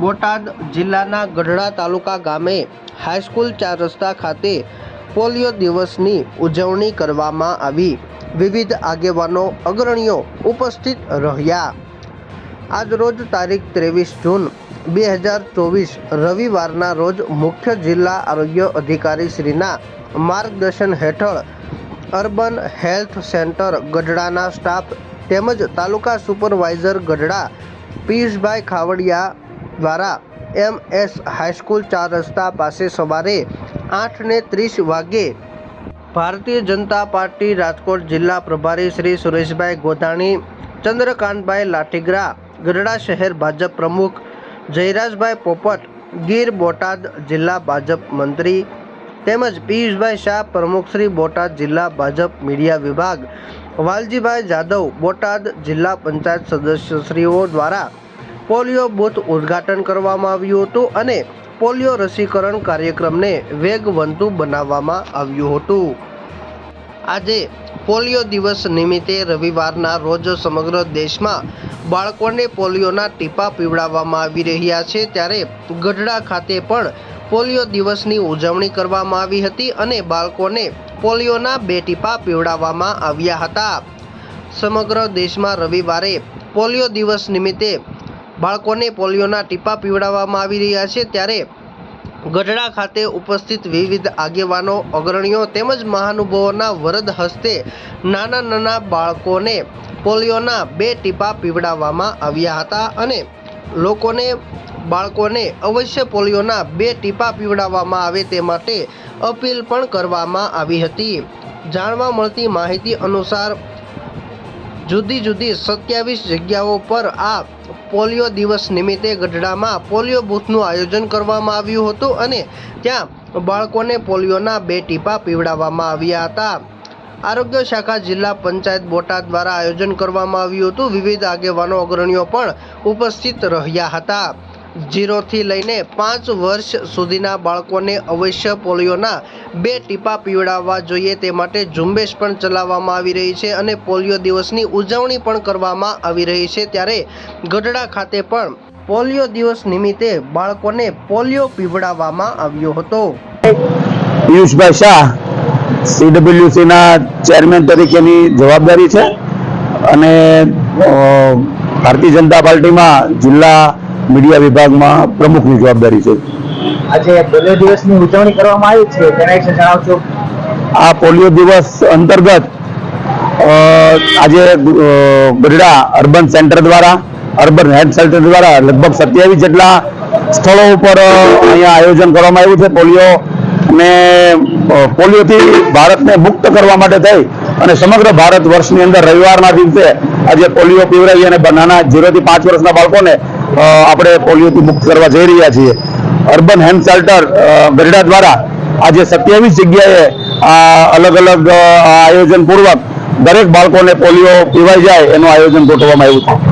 બોટાદ જિલ્લાના ગઢડા તાલુકા ગામે હાઈસ્કૂલ ચાર રસ્તા ખાતે પોલિયો દિવસની ઉજવણી કરવામાં આવી. વિવિધ આગેવાનો, અગ્રણીઓ ઉપસ્થિત રહ્યા. આજરોજ તારીખ ત્રેવીસ જૂન બે હજાર ચોવીસ, રવિવારના રોજ મુખ્ય જિલ્લા આરોગ્ય અધિકારી શ્રીના માર્ગદર્શન હેઠળ અર્બન હેલ્થ સેન્ટર ગઢડાના સ્ટાફ તેમજ તાલુકા સુપરવાઇઝર ગઢડા પિયુષભાઈ ખાવડિયા દ્વારા એમ એસ હાઈસ્કૂલ ચાર રસ્તા પાસે સવારે આઠને ત્રીસ વાગ્યે ભારતીય જનતા પાર્ટી રાજકોટ જિલ્લા પ્રભારી શ્રી સુરેશભાઈ ગોધાણી, ચંદ્રકાંતભાઈ લાઠીગરા, ગઢડા શહેર ભાજપ પ્રમુખ જયરાજભાઈ પોપટ, ગીર બોટાદ જિલ્લા ભાજપ મંત્રી તેમજ પિયુષભાઈ શાહ પ્રમુખ શ્રી બોટાદ જિલ્લા ભાજપ મીડિયા વિભાગ, વાલજીભાઈ જાદવ બોટાદ જિલ્લા પંચાયત સદસ્યશ્રીઓ દ્વારા પોલિયો બૂથ ઉદ્ઘાટન કરવામાં આવ્યું હતું અને પોલિયો રસીકરણ કાર્યક્રમને વેગવંતુ બનાવવામાં આવ્યું હતું. આજે પોલિયો દિવસ નિમિત્તે રવિવારના રોજ સમગ્ર દેશમાં બાળકોને પોલિયોના ટીપા પીવડાવવામાં આવી રહ્યા છે. ત્યારે ગઢડા ખાતે પણ પોલિયો દિવસની ઉજવણી કરવામાં આવી હતી અને બાળકોને પોલિયોના બે ટીપા પીવડાવવામાં આવ્યા હતા. સમગ્ર દેશમાં રવિવારે પોલિયો દિવસ નિમિત્તે બાળકોને પોલિયોના ટીપા પીવડાવવામાં આવી રહ્યા છે ત્યારે ગઢડા ખાતે ઉપસ્થિત વિવિધ આગેવાનો, અગ્રણીઓ તેમજ મહાનુભાવોના વરદ હસ્તે નાના નાના બાળકોને પોલિયોના બે ટીપા પીવડાવવામાં આવ્યા હતા અને લોકોને, બાળકોને અવશ્ય પોલિયોના બે ટીપા પીવડાવવામાં આવે તે માટે અપીલ પણ કરવામાં આવી હતી. જાણવા મળતી માહિતી અનુસાર જુદી જુદી સત્યાવીસ જગ્યાઓ પર આ પોલિયો દિવસ નિમિત્તે ગઢડામાં પોલિયો બૂથનું આયોજન કરવામાં આવ્યું હતું અને ત્યાં બાળકોને પોલિયોના બે ટીપા પીવડાવવામાં આવ્યા હતા. આરોગ્ય શાખા જિલ્લા પંચાયત બોટાદ દ્વારા આયોજન કરવામાં આવ્યું હતું. વિવિધ આગેવાનો, અગ્રણીઓ પણ ઉપસ્થિત રહ્યા હતા. જીરોથી લઈને પાંચ વર્ષ સુધીના બાળકોને અવશ્ય પોલિયોના બે ટીપા પીવડાવવા જોઈએ તે માટે ઝુંબેશ પણ ચલાવવામાં આવી રહી છે અને પોલિયો દિવસની ઉજવણી પણ કરવામાં આવી રહી છે ત્યારે ગઢડા ખાતે પણ પોલિયો દિવસ નિમિત્તે બાળકોને પોલિયો પીવડાવવામાં આવ્યો હતો. પિયુષભાઈ શાહ સીડબ્લ્યુસીના ચેરમેન તરીકેની જવાબદારી છે અને ભારતીય જનતા પાર્ટીમાં જિલ્લા મીડિયા વિભાગમાં પ્રમુખની જવાબદારી છે. આજે પોલિયો દિવસની ઉજવણી કરવામાં આવી છે તેના વિશે જણાવશો? આ પોલિયો દિવસ અંતર્ગત આજે ગઢડા અર્બન સેન્ટર દ્વારા અર્બન હેલ્થ સેન્ટર દ્વારા લગભગ સત્યાવીસ જેટલા સ્થળો ઉપર અહીંયા આયોજન કરવામાં આવ્યું છે. પોલિયો ને પોલિયોથી ભારતને મુક્ત કરવા માટે થઈ અને સમગ્ર ભારત વર્ષની અંદર રવિવારના દિવસે આજે પોલિયો પીવડાવી અને નાના જીરોથી પાંચ વર્ષના બાળકોને આપણે પોલિયોથી મુક્ત કરવા જઈ રહ્યા છીએ. અર્બન હેલ્થ સેલ્ટર ગરડા દ્વારા આજે સત્યાવીસ જગ્યાએ આ અલગ અલગ આયોજન પૂર્વક દરેક બાળકોને પોલિયો પીવાઈ જાય એનું આયોજન ગોઠવવામાં આવ્યું છે